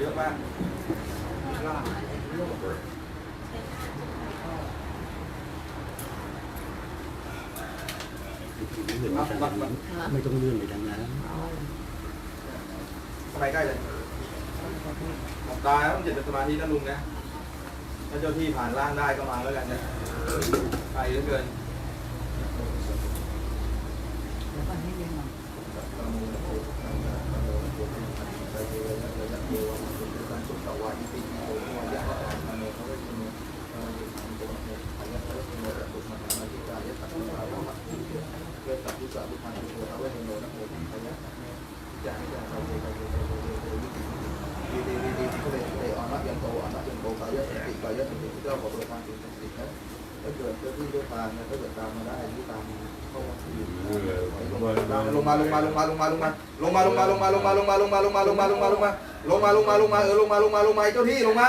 เยอะมากไม่ต้องเลื่อนไปทางนั้นทำไมใกล้เลยหลับตาต้องจิตเป็นสมาธินะลุงนะถ้าเจ้าที่ผ่านร่างได้ก็มาแล้วกันนะไกเหลืเกินแล้วก็ให้เรียนหน่ย ก็เกิดก็ที่ด้วยตามก็เกิดตามมาได้ที่ตาม ลงมาลงมาลงมาลงมาลงมาลงมาลงมาลงมาลงมาลงมาลงมาลงมาลงมาลงมาลงมาลงมาลงมาลงมาลเออลงมาลงมาลงมาเจ้าลที่ลงมา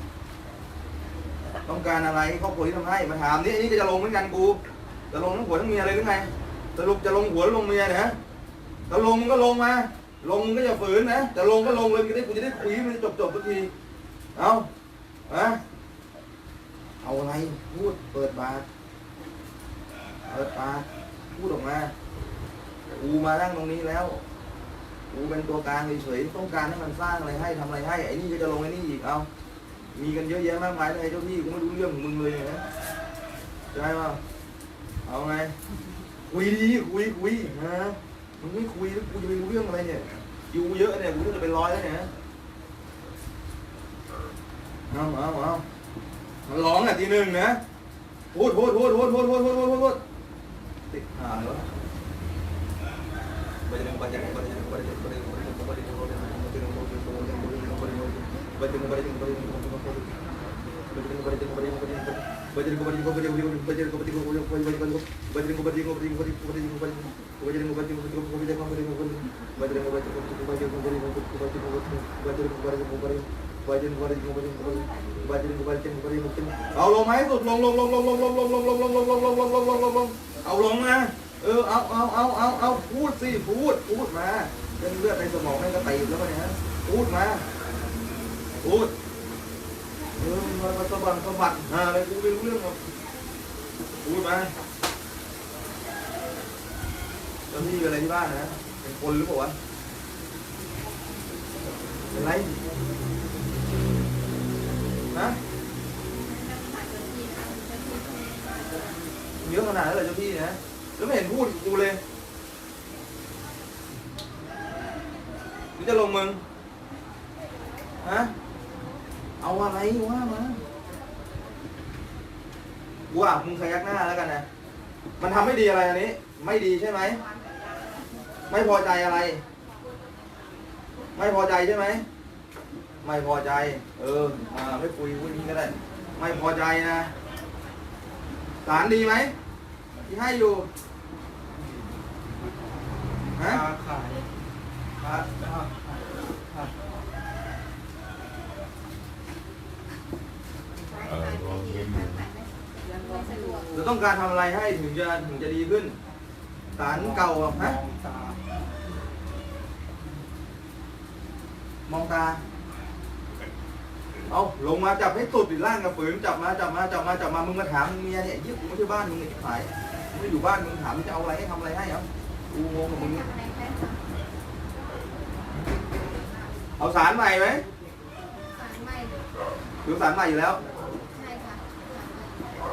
ต้องการอะไรครอบครัวที่ทำให้มาถามนี่อันนี้ก็จะลงเหมือนกันกู จะลงทั้งหัวทั้งเมียเลยหรือไงสรุปจะลงหัวหรือลงเมียเนี่ยจะลงก็ลงมา ลงก็อย่าฝืนนะ จะลงก็ลงเลยจะได้กูจะได้คุยมันจบจบทุกที เอาอะเอาอะไรพูดเปิดบาทเปิดปากพูดออกมากูมาตั้งตรงนี้แล้วกูเป็นตัวกลางเฉยๆต้องการให้มันสร้างอะไรให้ทำอะไรให้ไอ้นี่ก็จะลงไอ้นี่อีกเอา มีกันเยอะแยะมากมายเลยเจ้าที่กูไม่รู้เรื่องของมึงเลยนะใช่ป่ะเอาไงคุยดีคุยคุยฮะมึงไม่คุยแล้วกูจะไปรู้เรื่องอะไรเนี่ยอยู่เยอะเนี่ยกูจะเป็นร้อยแล้วเนี่ยเอาเอาเอามันร้องอะทีหนึ่งนะพูดพูดพูดพูดพูดพูดพูดพูดพูดติดหาเลยวะไปเรื่องไปเรื่องไปเรื่องไปเรื่องไปเรื่องไปเรื่องไปเรื่อง Bajring bajring bajring bajring bajring bajring bajring Bajring bajring bajring bajring bajring bajring bajring bajring bajring bajring bajring bajring bajring bajring Bajring bajring bajring bajring bajring bajring Bajring bajring bajring bajring bajring bajring bajring bajring bajring บาจินบาจินบาจินบาจินบาจินบาจินบาจินเอาลงไหมสุดลงลงลงลงลงลงลงลงลงลงลงลงลงลงลงลงลงเอาลงนะเออเอาเอาเอาเอาเอาพูดสิพูดพูดมาเป็นเลือดในสมองในกระตีบแล้วเนี่ยพูดมา พูดเออมามาสะบัดสะบัดหาอะไรกูไม่รู้เรื่องหรอกพูดมาเจ้าที่อะไรที่บ้านนะ เป็นคนหรือเปล่าวะเป็นไรนะเยอะขนาดนั้นเลยเจ้าที่นะ แล้วไม่เห็นพูดกูเลยนี่จะลงมึง ฮะ เอาอะไรว่ามาว่ามึงขยักหน้าแล้วกันนะ มันทำไม่ดีอะไรอันนี้ ไม่ดีใช่ไหม ไม่พอใจอะไร ไม่พอใจใช่ไหม ไม่พอใจ เออ อ่า ไม่คุยพูดนี้ก็ได้ ไม่พอใจนะ สารดีไหม ที่ให้อยู่ ฮะขายครับ ครับ จะต้องการทำอะไรให้ถึงจะถึงจะดีขึ้น สารเก่าอะฮะมองตามองตา เอาลงมาจับให้สุดดิร่างกับฝืนจับมาจับมาจับมาจับมามึงมาถามมึงเมียเนี่ยยี่กูไม่ใช่บ้านมึงเนี่ยขายมึงไม่อยู่บ้านมึงถามมึงจะเอาอะไรให้ทำอะไรให้เหรอกูงงกับมึงเนี่ยเอาสารใหม่ไหมถือสารใหม่อยู่แล้วเ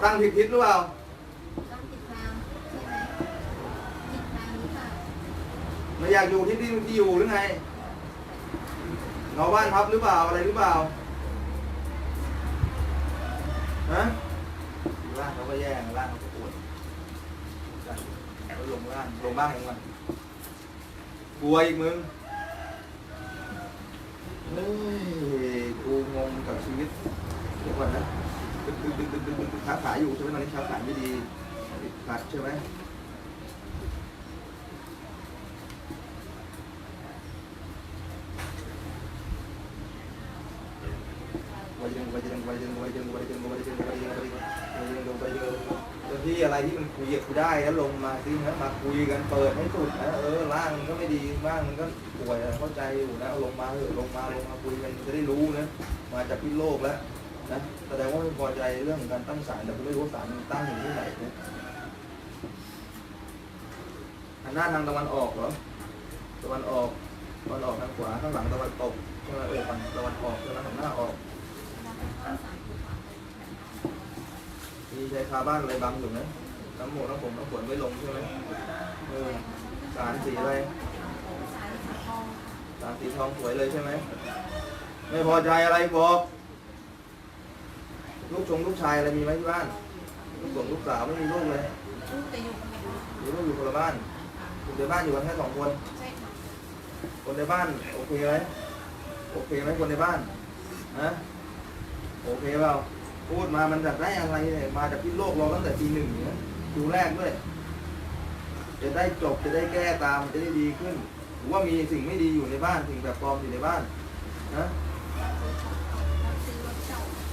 ตั้งผิดทิศหรือเปล่า ต้องติดตามใช่ไหมติดตามหรือเปล่าไม่อยากอยู่ที่ที่ที่อยู่หรือไงเงาบ้านพับหรือเปล่าอะไรหรือเปล่าฮะล่างเขาก็แย่งล่างเขาก็ปวดเขาลงล่างลงบ้างเองมันกลัวอีกมึงเฮ้ยกูงงกับชีวิตเดี๋ยวก่อนนะ ดึงดึงดึงดึงดึงดึงดึงขาขายอยู่ใช่ไหมตอนนี้ขาขายไม่ดีตัดใช่ไหมที่อะไรที่มันคุยกับกูได้แล้วลงมาซินะมาคุยกันเปิดให้สุดนะเออร่างมันก็ไม่ดีร่างมันก็ป่วยเข้าใจอยู่นะลงมาเออลงมาลงมาคุยกันจะได้รู้นะมาจากพิโลกแล้ว นะแสดงว่าไม่พอใจเรื่องของการตั้งศาลแต่กูไม่รู้ว่าศาลตั้งอยู่ที่ไหนนะหันหน้าทางตะวันออกเหรอตะวันออกตะวันออกทางขวาข้างหลังตะวันตกใช่ไหมเออฝั่งตะวันออกใช่ไหมหันหน้าออกมคือความมีใช้คาบ้านอะไรบังอยู่ไหมน้ำหมูน้ำผมน้ำฝนไม่ลงใช่ไหมเออสารสีอะไรสายสีทองสารสีทองสวยเลยใช่ไหมไม่พอใจอะไรบอก ลูกชงลูกชายอะไรมีไหมที่บ้าน ลูกสงลูกสาวไม่มีลูกเลยลูกจะอยู่คนเดียวหรือลูกอยู่คนละบ้านอยู่ในบ้านอยู่กันแค่สองคน ใช่ค่ะคนในบ้านโอเคไหมโอเคไหมคนในบ้านฮะโอเคเปล่าพูดมามันจากได้อะไรเนี่ยมาจากพิษโลกเราตั้งแต่ปีหนึ่งเนี่ยคิวแรกด้วย จะได้จบจะได้แก้ตามจะได้ดีขึ้นหรือว่ามีสิ่งไม่ดีอยู่ในบ้านสิ่งแบบปลอมอยู่ในบ้านนะ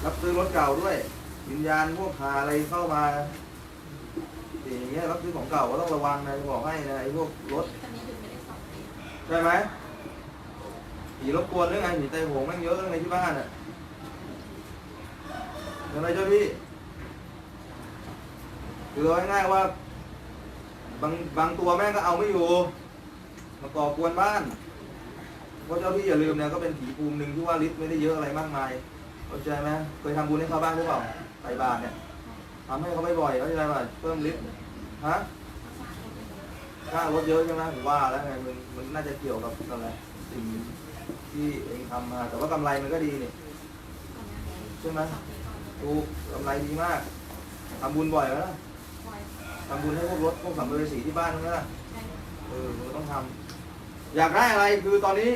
รับซื้อรถเก่ารับซื้อรถเก่าด้วย วิญญาณพวกพาอะไรเข้ามาอย่างเงี้ยรับซื้อของเก่าก็ต้องระวังนะจะบอกให้นะไอ้พวกรถตอนนี้หยุดไปได้สองปีใช่ไหมผีรบกวนเรื่องไงผีไตโหงแม่งเยอะเรื่องไงที่บ้านอะยังไงเจ้าพี่คือเอาง่ายๆว่า บางบางตัวแม่งก็เอาไม่อยู่มาก่อกวนบ้านเพราะเจ้าพี่อย่าลืมนะก็เป็นผีภูมิหนึ่งที่ว่าฤทธิ์ไม่ได้เยอะอะไรมากมาย เข้าใจไหมเคยทำบุญให้เขาบ้างหรือเปล่าใส่บาตรเนี่ยทำให้เขาไม่บ่อยเข้าใจป่ะเพิ่มฤทธิ์ฮะค่ารถเยอะใช่ไหมผมว่าแล้วไงมันมันน่าจะเกี่ยวกับอะไรสิ่งที่เองทำมา แต่ว่ากำไรมันก็ดีนี่ใช่ไหมถูกกำไรดีมากทำบุญบ่อยไหมล่ะทำบุญให้พวกรถพวกสัมภาระสีที่บ้านใช่ไหละเออมันต้องทำอยากได้อะไรคือตอนนี้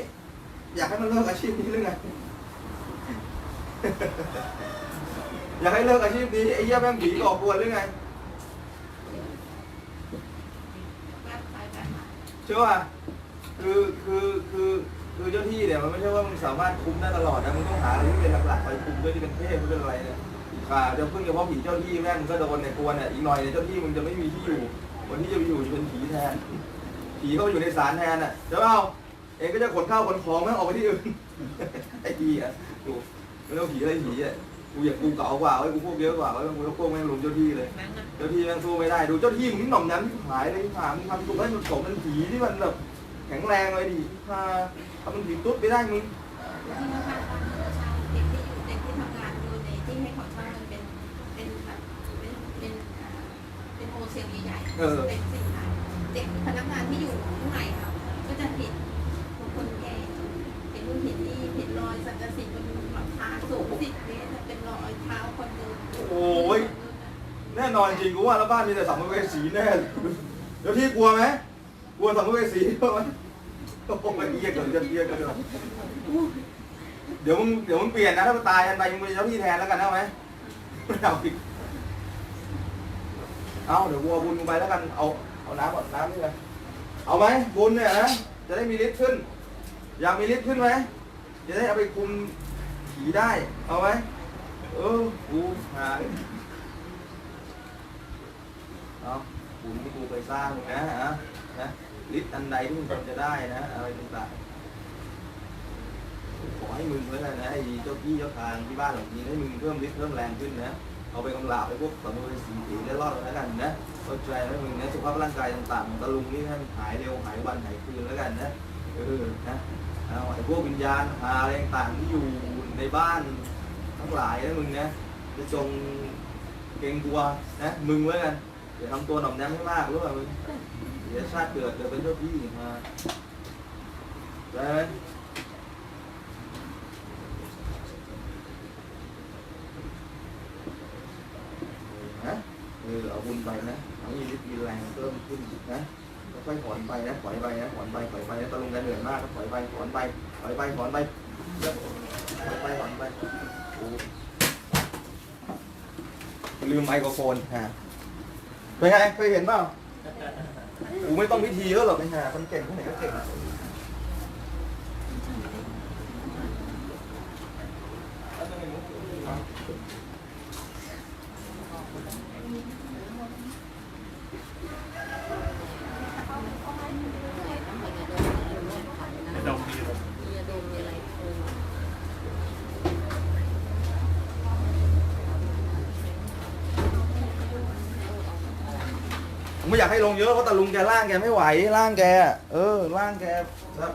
อยากให้มันเลิกอาชีพนี้หรือไง อยากให้เลิกอาชีพนี้ไอ้เหี้ยแม่งผีก่อกวนหรือไงเชื่อว่าคือคือคือคือเจ้าที่เนี่ยมันไม่ใช่ว่ามึงสามารถคุมได้ตลอดนะมึงต้องหาอะไรที่เป็นหลักๆไปคุมด้วยที่เป็นเทพเป็นอะไรเนี่ยค่ะจะพึ่งเฉพาะผีเจ้าที่แม่งมึงก็โดนเนี่ยกวนเนี่ยอีกหน่อยเนี่ยเจ้าที่มึงจะไม่มีที่อยู่คนที่จะไปอยู่จะเป็นผีแทน ผีเข้าไปอยู่ในศาลแทนอะเจ้าเปล่าเองก็จะขนข้าวขนของแม่งออกไปที่อื่นไอ้ผีอะดู ไม่ต้องผีอะไรผีอะกูอยากกูเก่ากว่าไว้กูพวกเยอะกว่าไว้กูพวกแม่งลุมเจ้าที่เลย เจ้าที่แม่งสู้ไม่ได้ดูเจ้าที่มึงหน่อมน้ำหายเลยที่ผ่ามึงทำตัวให้มันสมเป็นผีที่มันแบบแข็งแรงเลยดิถ้าทำมันผีตุ๊ดไปได้มึงที่มาพักตอนที่อยู่ น่นอนจริงกูว่าแล้วบ้านมีแต่สัมภเวสีแน่เจ้าที่กลัวไหมกลัวสัมภเวสีไหมโอ้ยเยี่ยเกินจะเยี่ยเกินเดี๋ยวมึงเดี๋ยวมึงเปลี่ยนนะถ้ามันตายกันไปมึงเป็นเจ้าที่แทนแล้วกันเอาไหมไม่เอาอีกเอาเดี๋ยววัวบุญมึงไปแล้วกันเอาเอาน้ำก่อนน้ำนี่เลยเอาไหมบุญเนี่ยนะจะได้มีฤทธิ์ขึ้น อยากมีฤทธิ์ขึ้นไหมจะได้เอาไปคุมผีได้ เอาไหมเออกูหา เอาบุญที่กูไปสร้างมึงนะฮะนะฤทธิ์อันใดที่มึงควรจะได้นะ อะไรต่างๆขอให้มึงไว้เลยนะไอ้เจ้าที่เจ้าทางที่บ้านหลังนี้ให้มึงเพิ่มฤทธิ์เพิ่มแรงขึ้นนะเอาไปกำลาบไปพวกสัมภเวสีผีได้รอดแล้วกันนะเข้าใจไหมมึงนะสุขภาพร่างกายต่างๆตะลุงนี่ให้มันหายเร็วหายวันหายคืนแล้วกันนะเออนะเอาไอ้พวกวิญญาณหาอะไรต่างๆที่อยู่ในบ้านทั้งหลายนะมึงนะจะจงเกรงกลัวนะมึงไว้กัน อย่าทำตัวหน่อมแนมให้มากรู้ป่ะเดี๋ยวชาติเกิดเกิดเป็นเจ้าพี่มาได้ไหมนะเออเอาบุญไปนะเอามีฤทธิ์มีแรงเพิ่มขึ้นนะค่อยๆถอนไปนะถอยไปนะถอนไปถอยไปนะตะลุงกันเหนื่อยมากก็ถอยไปถอนไปถอยไปถอนไปถอยไปถอนไปลืมไมโครโฟนฮะ เป็นไงเคยเห็นเปล่ากูไม่ต้องพิธีแล้วหรอกไปห่าคนเก่งคนไหนก็เก่ง ไม่ต้องมีผม มียาดมมีอะไรเออ ผม ไม่อยากให้ลงเยอะเพราะตะลุงแกล่างแกไม่ไหวล่างแก เออล่างแกครับ